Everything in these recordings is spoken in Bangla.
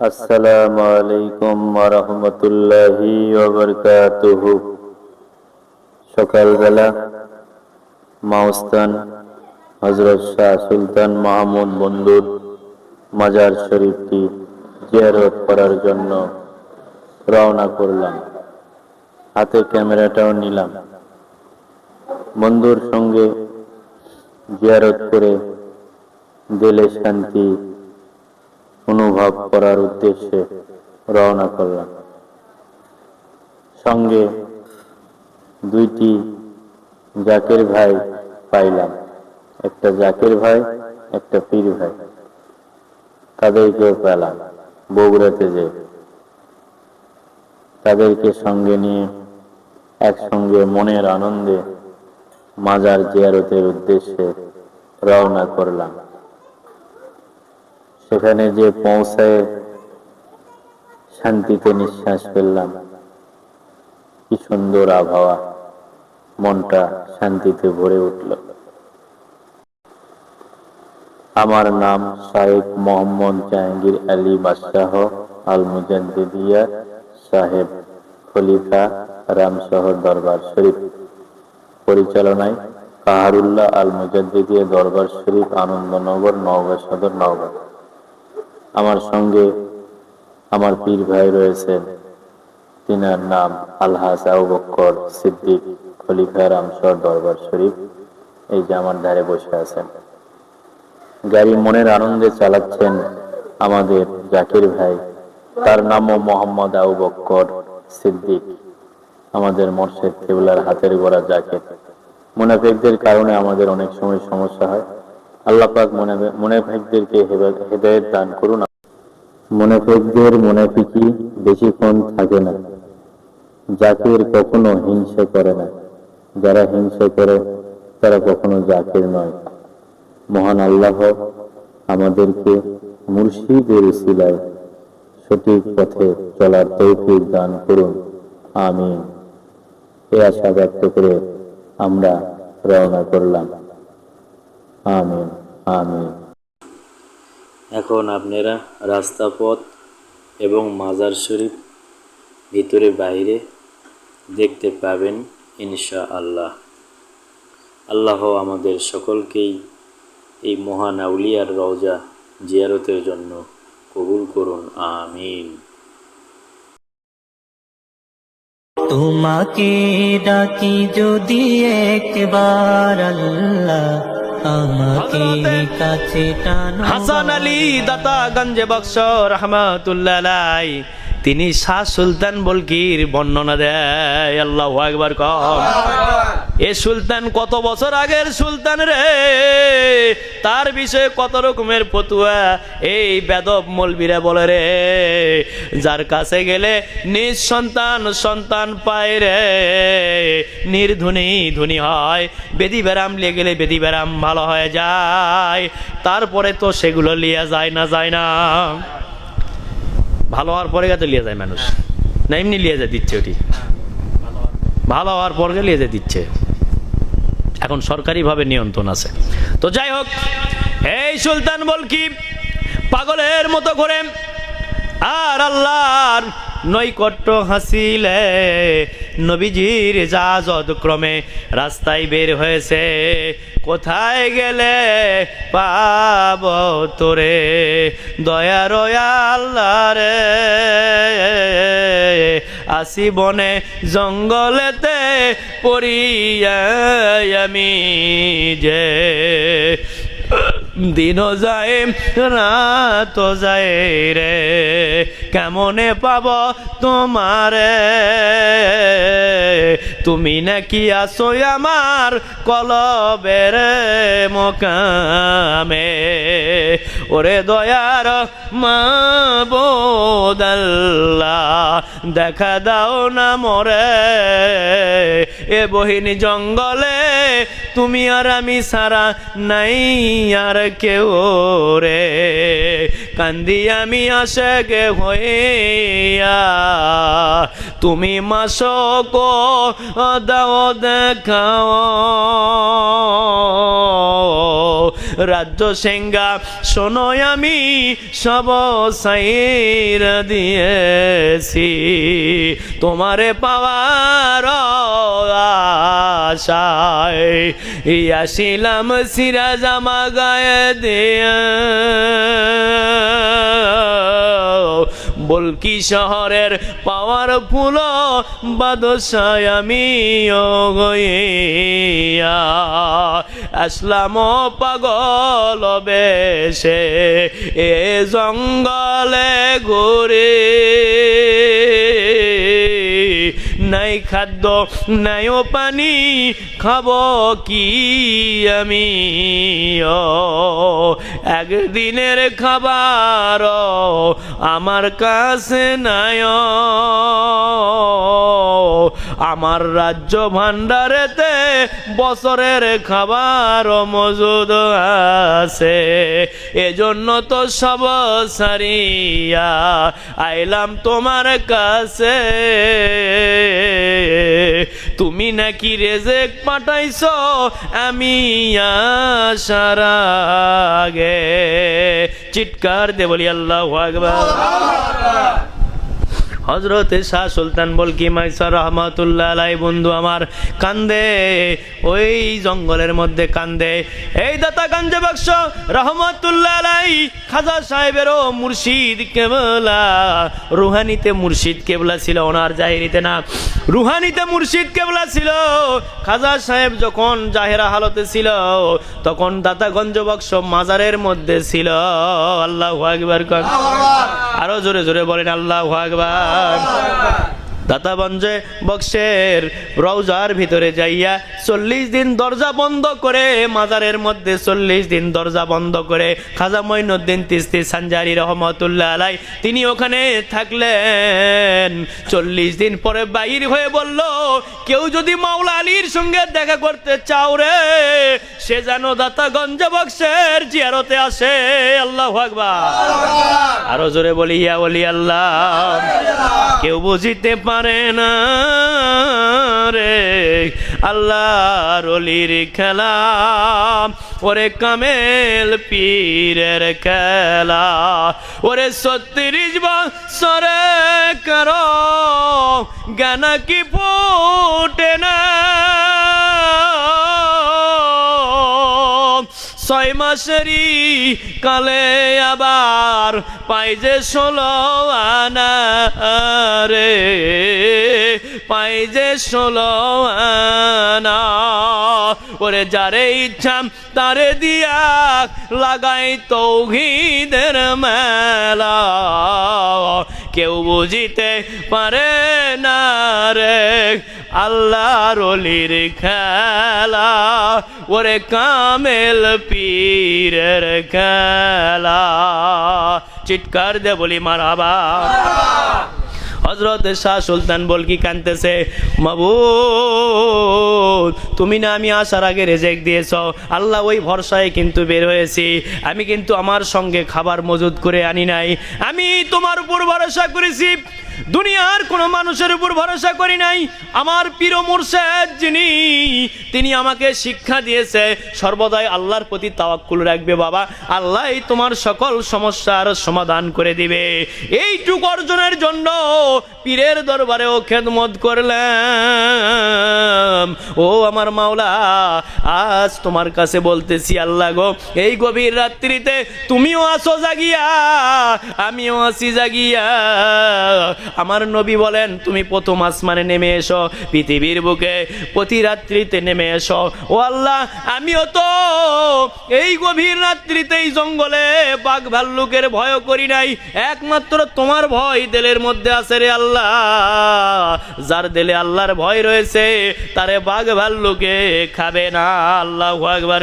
আসসালামু আলাইকুম রহমতুল্লাহি সকালবেলা মাউস্তান হজরত শাহ সুলতান মাহমুদ বন্ধুর মাজার শরীফটি জিয়ারত করার জন্য রওনা করলাম। হাতে ক্যামেরাটাও নিলাম। বন্ধুর সঙ্গে জিয়ারত করে দিলে শান্তি অনুভব করার উদ্দেশ্যে রওনা করলাম। সঙ্গে দুইটি জাকের ভাই পাইলাম। একটা জাকের ভাই, একটা পীর ভাই। তাদেরকেও পেলাম বগুড়াতে যে। তাদেরকে সঙ্গে নিয়ে একসঙ্গে মনের আনন্দে মাজার জিয়ারতের উদ্দেশ্যে রওনা করলাম। সেখানে যে পৌঁছায় শান্তিতে নিঃশ্বাস ফেললাম। কি সুন্দর আবহাওয়া। মনটা শান্তিতে ভরে উঠল। আমার নাম শাহেক মোহাম্মদ জাহাঙ্গীর আলী বাদশাহ আল মুজাদ্দিদিয়া সাহেব খলিফা রামশহর দরবার শরীফ। পরিচালনায় কাহারুল্লাহ আল মুজাদ্দিদিয়া দরবার শরীফ আনন্দনগর নওগাঁ সদর নওগাঁ। আমার সঙ্গে আমার পীর ভাই রয়েছেন। তিনার নাম আলহাস আবু বক্কর সিদ্দিক খলিফা রামসর দরবার শরীফ, এই যে আমার ধারে বসে আছেন। গাড়ি মনের আনন্দে চালাচ্ছেন আমাদের জাকির ভাই। তার নামও মোহাম্মদ আবু বক্কর সিদ্দিক, আমাদের মোর্শেদ কেবলার হাতের গোড়া জাকির। মুনাফিকদের কারণে আমাদের অনেক সময় সমস্যা হয়। আল্লাহ পাক মুনাফিকদেরকে হেদায়েত দান করুন। মুনাফিকদের মুনাফিকি বেশিক্ষণ থাকে না। জাকির কখনো হিংসা করে না। যারা হিংসা করে, তারা কখনো জাকির নয়। মহান আল্লাহ আমাদেরকে মুর্শিদের সিলায় সঠিক পথে চলার তৌফিক দান করুন। আমি এ আশা ব্যক্ত করে আমরা রওনা করলাম। আমিন। এখন আপনারা রাস্তা পথ এবং মাজার শরীফ ভিতরে বাইরে দেখতে পাবেন ইনশা আল্লাহ আল্লাহ আমাদের সকলকেই এই মহান আউলিয়ার রওজা জিয়ারতের জন্য কবুল করুন আমিন। তোমাকে ডাকি যদি একবার আল্লাহ হাসান আলী দাতা গঞ্জে বক্স রহমাতুল্লাহ তিনি শাহ সুলতান বলকির বর্ণনা দেয়। আল্লাহ একবার কম এ সুলতান কত বছর আগের সুলতান রে? তার বিষয়ে কত রকমের ফতুয়া? এই বেদব মলবিরা বলে রে, যার কাছে গেলে নিজ সন্তান সন্তান পায় রে। নির্ধুনি ধুনি হয়, বেদি ব্যারাম লিয়ে গেলে বেদি ব্যারাম ভালো হয়ে যায়। তারপরে তো সেগুলো লিয়া যায় না যায় না। ভালো হওয়ার পরে তো লিয়ে যায় মানুষ। না, এমনি লিয়ে যায়, দিচ্ছে ওটি। ভালো হওয়ার পরে লিয়ে যায়, দিচ্ছে। এখন সরকারিভাবে নিয়ন্ত্রণ আছে। তো যাই হোক, এই সুলতান বল কি পাগলের মতো করে আর আল্লাহর নৈকট্য হাসিলে নবীজির জাজদ ক্রমে রাস্তায় বের হয়েছে। কোথায় গেলে পাব তোরে? দয়া রয়া আল্লাহ রে। আসি বনে জঙ্গলেতে পড়িয়া আমি যে দিন যায় রাত যায় রে। কেমনে পাব তোমারে? তুমি নাকি আসো আমার কলবের মোকামে। ওরে দয়ার মাবুদাল্লাহ দেখা দাও না মরে। এ বহিনী জঙ্গলে তুমি আর আমি সারা নাই আর কেউ রে। কান্দি আমি আসে গে হইয়া, তুমি মাসক দাও দেখাও। রাজ্য সেঙ্গা শোনোয় আমি সব সাইর দিয়েছি। তোমারে পাওয়ার আশায় আসিলাম সিরা জামা গায়ে দিয়ে। বলকি শহরের পাওয়ার ফুল বাদশায় আমি গইয়া আসলাম পাগল বেশে, এ জঙ্গলে ঘুরে। নাই খাদ্য নাইও পানি, খাব কি আমি? ও, একদিনের খাবার আমার কাছে নাই আমার রাজ্য ভাণ্ডারেতে বছরের খাবার মজুদ আছে। এজন্য তো সব সারিয়া আইলাম তোমার কাছে। তুমি নাকি রেজেক পাঠাইছ আমি আসার আগে। চিৎকার দে বলি আল্লাহ আকবার। হজরত শাহ সুলতান বলকি মাইসার রহমাতুল্লাহ আলাই বন্ধু আমার, কান্দে। ওই জঙ্গলের মধ্যে কান্দে। এই দাতা গাঞ্জে বাক্স, রহমাতুল্লাহ আলাই খাজা সাহেবেরও মুর্শিদ কেবলা। রুহানিতে মুর্শিদ কেবলা ছিল, ওনার জাহিরিতে না। রুহানিতে মুর্শিদ কেবলা ছিল। খাজা সাহেব যখন জাহেরা হালতে ছিল তখন দাতাগঞ্জ বক্স মাজারের মধ্যে ছিল। আল্লাহ আকবার আরও জোরে জোরে বলেন আল্লাহ আকবার। দাতাবঞ্জে বক্সের রওজার ভিতরে যাইয়া চল্লিশ দিন দরজা বন্ধ করে, মাজারের মধ্যে চল্লিশ দিন দরজা বন্ধ করে, খাজা মঈনুদ্দিন তিস্তি সানজারি রহমতুল্লাহ আলাই, তিনি ওখানে থাকলেন। চল্লিশ দিন পরে বাইর হয়ে বলল, কেউ যদি মাওলা আলীর সঙ্গে দেখা করতে চাও রে, সে যেন দাতাগঞ্জ বক্সের জিয়ারতে আসে। আল্লাহ আরও জোরে বলি, ইয়া বলি আল্লাহ, কেউ বুঝিতে পারে না রে। আল্লাহর অলির খেলা, ওরে কামেল পীরের খেলা। ওরে ছত্রিশ বছরে করো গানা কি ফুটে না? ছয় মাসেরই কালে আবার পাই যে ষোলো আনা রে, পাই যে ষোলো আনা। ওরে যারে ইচ্ছা তারে দিয়া লাগাই তৌহিদের মেলা। কেউ বুঝিতে পারে না রে, আল্লাহর খেলা। ওরে কামেল পীরের খেলা। চিৎকার দে বলি হজরত শাহ সুলতান বলকি কানতেছে? মাবু তুমি না আমি আসার আগে রেজেক দিয়েছ। আল্লাহ ওই ভরসায় কিন্তু বের হয়েছি। আমি কিন্তু আমার সঙ্গে খাবার মজুদ করে আনি নাই। আমি তোমার উপর ভরসা করেছি। দুনিয়ার কোনো মানুষের উপর ভরসা করি নাই। আমার প্রিয় মুর্শেদ যিনি, তিনি আমাকে শিক্ষা দিয়েছে, সর্বদাই আল্লাহর প্রতি তাওয়াক্কুল রাখবে বাবা। আল্লাহ তোমার সকল সমস্যার সমাধান করে দিবে। এইটুক অর্জনের জন্য পীরের দরবারেও খেদমত করলাম। ও আমার মাওলা, আজ তোমার কাছে বলতেছি, আল্লাহ গো, এই গভীর রাত্রিতে তুমিও আসো জাগিয়া, আমিও আসি জাগিয়া। আমার নবী বলেন, তুমি প্রথম আসমানে নেমে এসো, পৃথিবীর বুকে প্রতি রাত্রিতে নেমে এসো। ও আল্লাহ, আমিও তো এই গভীর রাত্রিতে এই জঙ্গলে বাঘ ভাল্লুকের ভয় করি নাই। একমাত্র তোমার ভয় দিলের মধ্যে আছে রে আল্লাহ। যার দিলে আল্লাহর ভয় রয়েছে, তারে বাঘ ভাল্লুকে খাবে না। আল্লাহ একবার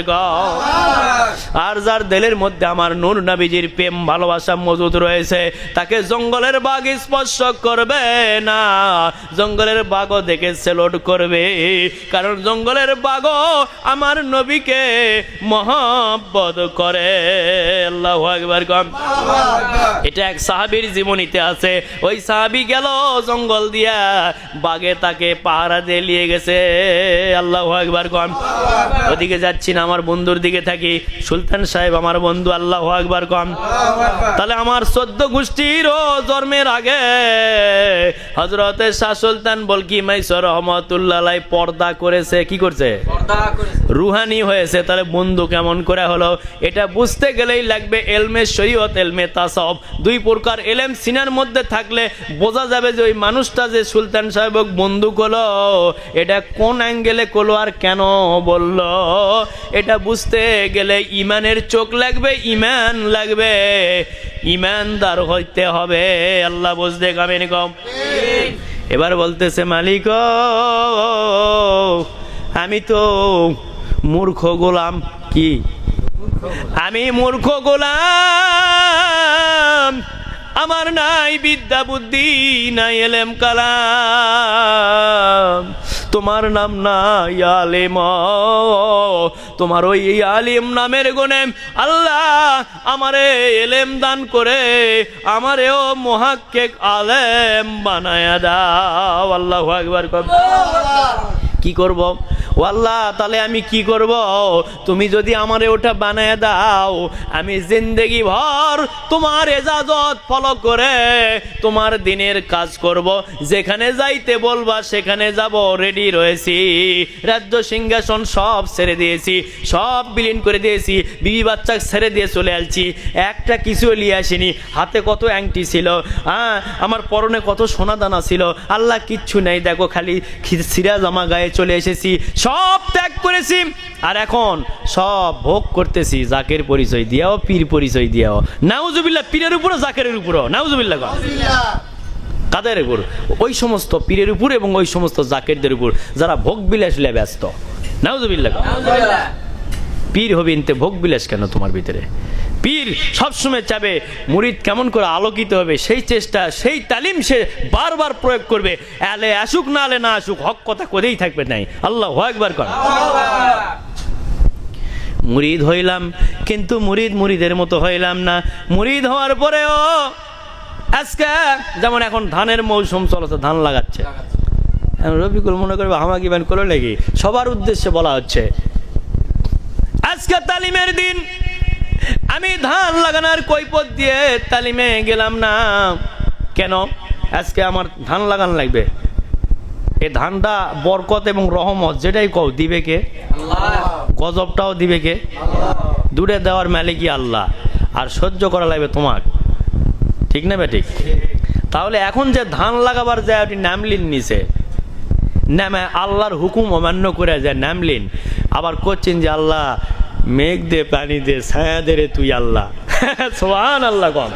আর যার দিলের মধ্যে আমার নূর নবীজির প্রেম, ভালোবাসা মজুদ রয়েছে, তাকে জঙ্গলের বাঘ স্পর্শ করবে না। জঙ্গলের বাঘও দেখে সেলোট করবে। কারণ জঙ্গলের বাঘও আমার নবীকে মহব্বত করে। আল্লাহ একবার কম। এটা এক সাহাবীর জীবনীতে আছে। ওই সাহাবি গেল জঙ্গল দিয়া বাগে তাকে পাহারা দিয়ে নিয়ে গেছে। আল্লাহ একবার কম। ওদিকে যাচ্ছি না, আমার বন্ধুর দিকে থাকি। সুলতান সাহেব, আমার বন্ধু, আল্লাহ একবার কম। তাহলে আমার সদ্য গোষ্ঠীর জন্মের আগে হজরতের শাহ সুলতান বলকি মাইসর রহমতুল্লাহ পর্দা করেছে কি করছে? রুহানি হয়েছে তাহলে বন্ধু কেমন করে হলো? এটা বুঝতে গেলেই লাগবে এলমে শরীয়ত এলমে তাসব দুই প্রকার এলেম সিনার মধ্যে থাকলে বোঝা যাবে যে ওই মানুষটা যে সুলতান সাহেব বন্দুক হলো এটা কোন অ্যাঙ্গেলে করল আর কেন বলল? এটা বুঝতে গেলে ইমানের চোখ লাগবে ইমান লাগবে। ইমানদার হইতে হবে আল্লাহ বুঝতে কামেন কম এবার বলতেছে, মালিক আমি তো মূর্খ গোলাম কি? আমি মূর্খ গোলাম, আমার নাই বিদ্যা বুদ্ধি, নাই এলেম কালাম। তোমার নাম না আলেম তোমার ওই আলিম নামের গুণে আল্লাহ আমারে এলেম দান করে আমারেও মহাক্কেক আলেম বানায়া দাও। আল্লাহ একবার কি করব? ও আল্লাহ তাহলে আমি কি করব? তুমি যদি আমারে ওটা বানায় দাও, আমি জিন্দেগি ভর তোমার এজাজত ফলো করে তোমার দিনের কাজ করব। যেখানে যাইতে বলবা, সেখানে যাব রেডি রয়েছি। রাজ্য সিংহাসন সব ছেড়ে দিয়েছি, সব বিলীন করে দিয়েছি, বিবি বাচ্চা ছেড়ে দিয়ে চলে আসছি। একটা কিছু নিয়ে আসিনি। হাতে কত অ্যাংটি ছিল হ্যাঁ? আমার পরনে কত সোনা দানা ছিল। আল্লাহ কিচ্ছু নেই, দেখো খালি খি- সিরা জামা গায়ে চলে এসেছি। সব ত্যাগ করেছি আর এখন সব ভোগ করতেছি। জাকের পরিচয় দিয়াও পীর পরিচয় দিয়াও। নাউজুবিল্লাহ পীরের উপরও জাকেরের উপরও। নাউজুবিল্লাহ কর। কাদের উপর? ওই সমস্ত পীরের উপর এবং ওই সমস্ত জাকেরদের উপর। যারা ভোগ বিলাস লে ব্যস্ত। নাউজুবিল্লাহ কর। পীর হবি ইনতে ভোগ বিলাস কেন তোমার ভিতরে? পীর সবসময় চাবে মুরিদ কেমন করে আলোকিত হবে, সেই চেষ্টা, সেই তালিম সে বারবার প্রয়োগ করবে। আলে আসুক না, আলে না আসুক, হক কথা করেই থাকবে নাই। আল্লাহ একবার কর। মুরিদ হইলাম, কিন্তু মুরিদ মুরিদের মতো হইলাম না। মুরিদ হওয়ার পরেও আজকে যেমন এখন ধানের মৌসুম চলছে, ধান লাগাচ্ছে। রবিকুল মনে করবে হামাকি ব্যান করে নাকি? সবার উদ্দেশ্যে বলা হচ্ছে, আজকে তালিমের দিন আমি ধান লাগানোর কৈপত দিয়ে তালিমে গেলাম না। কেন? আজকে আমার ধান লাগান লাগবে। এই ধানটা বরকত এবং রহমত যেটাই কও, দিবে কে? গজবটাও দিবে কে? দূরে দেওয়ার মালিকই আল্লাহ। আর সহ্য করা লাগবে তোমার। ঠিক না ঠিক তাহলে এখন যে ধান লাগাবার যায়, ওটি নামলিন নিছে নামে আল্লাহর হুকুম অমান্য করে যায়, নামলিন। আবার করছেন যে আল্লাহ মেঘ দে পানি দে ছায়া দে রে তুই আল্লাহ। সোহান আল্লাহ কম।